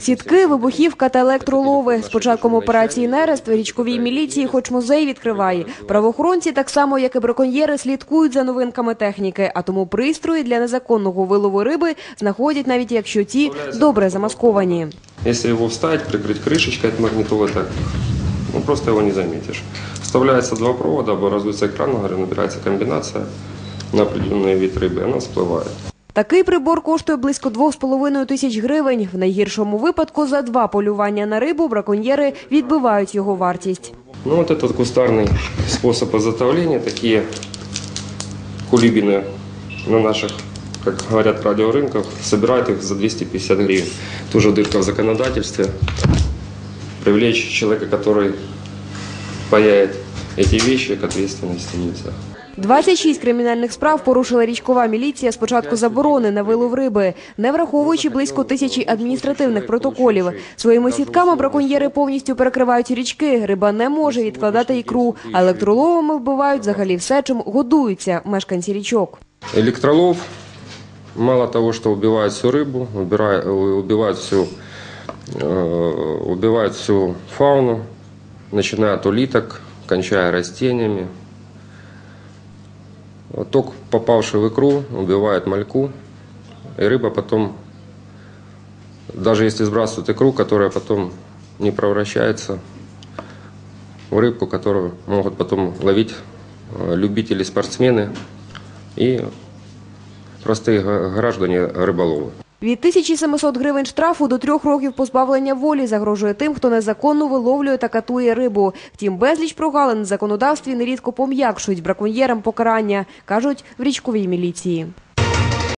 Сітки, вибухівка та електролови. З початком операції «Нерест» в річковій міліції, хоч музей відкриває. Правоохоронці, так само як і браконьєри, слідкують за новинками техніки, а тому пристрої для незаконного вилову риби знаходять навіть якщо ті добре замасковані. Если его вставить, прикрыть крышечкой от магнитолы, так ну, просто его не заметишь. Вставляется два провода, образуется экран, говорю, набирается комбинация на определенный вид рыбы, и она всплывает. Такий прибор коштує близько 2,5 тисяч гривень. В найгіршому випадку за два полювання на рибу браконьєри відбивають його вартість. Ну вот этот кустарный способ изготовления, такие кулибины на наших, как говорят, радиорынках, собирают их за 250 гривен. Тоже дырка в законодательстве. Привлечь человека, который паяет эти вещи, к ответственности нельзя. 26 кримінальних справ порушила річкова міліція з початку заборони на вилов риби, не враховуючи близько тисячі адміністративних протоколів. Своїми сітками браконьєри повністю перекривають річки. Риба не може відкладати ікру, а електроловами вбивають взагалі все, чим годуються мешканці річок. Электролов, мало того, что убивает всю рыбу, убирает, убивает всю, э, убивает всю фауну, начиная от улиток, кончая растениями. Ток, попавший в икру, убивает мальку, и рыба потом, даже если сбрасывают икру, которая потом не превращается в рыбку, которую могут потом ловить э, любители, спортсмены и простые граждане рыболовы. Від 1700 гривень штрафу до трьох років позбавлення волі загрожує тим, хто незаконно виловлює та катує рибу. Втім, безліч прогалин в законодавстві нерідко пом'якшують браконьєрам покарання, кажуть в річковій міліції.